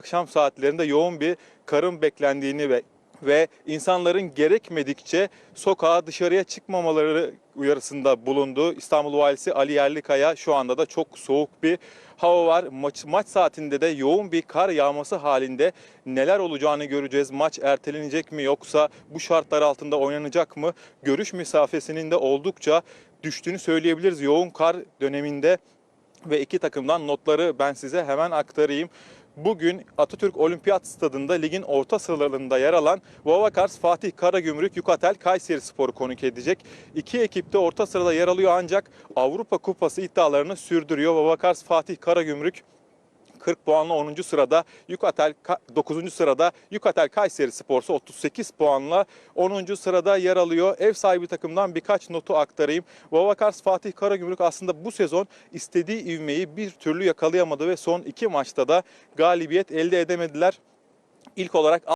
akşam saatlerinde yoğun bir karın beklendiğini ve ve insanların gerekmedikçe sokağa dışarıya çıkmamaları uyarısında bulundu. İstanbul Valisi Ali Yerlikaya şu anda da çok soğuk bir hava var. Maç, maç saatinde de yoğun bir kar yağması halinde neler olacağını göreceğiz. Maç ertelenecek mi yoksa bu şartlar altında oynanacak mı? Görüş mesafesinin de oldukça düştüğünü söyleyebiliriz yoğun kar döneminde ve iki takımdan notları ben size hemen aktarayım. Bugün Atatürk Olimpiyat Stadında ligin orta sıralarında yer alan Vavakars Fatih Karagümrük Yukatel Kayseri Sporu konuk edecek. İki ekip de orta sırada yer alıyor ancak Avrupa Kupası iddialarını sürdürüyor. Vavakars Fatih Karagümrük 40 puanla 10. sırada, Yukatel 9. sırada, Yukatel Kayseri Spor'sa 38 puanla 10. sırada yer alıyor. Ev sahibi takımdan birkaç notu aktarayım. Vavakars Fatih Karagümrük aslında bu sezon istediği ivmeyi bir türlü yakalayamadı ve son iki maçta da galibiyet elde edemediler. İlk olarak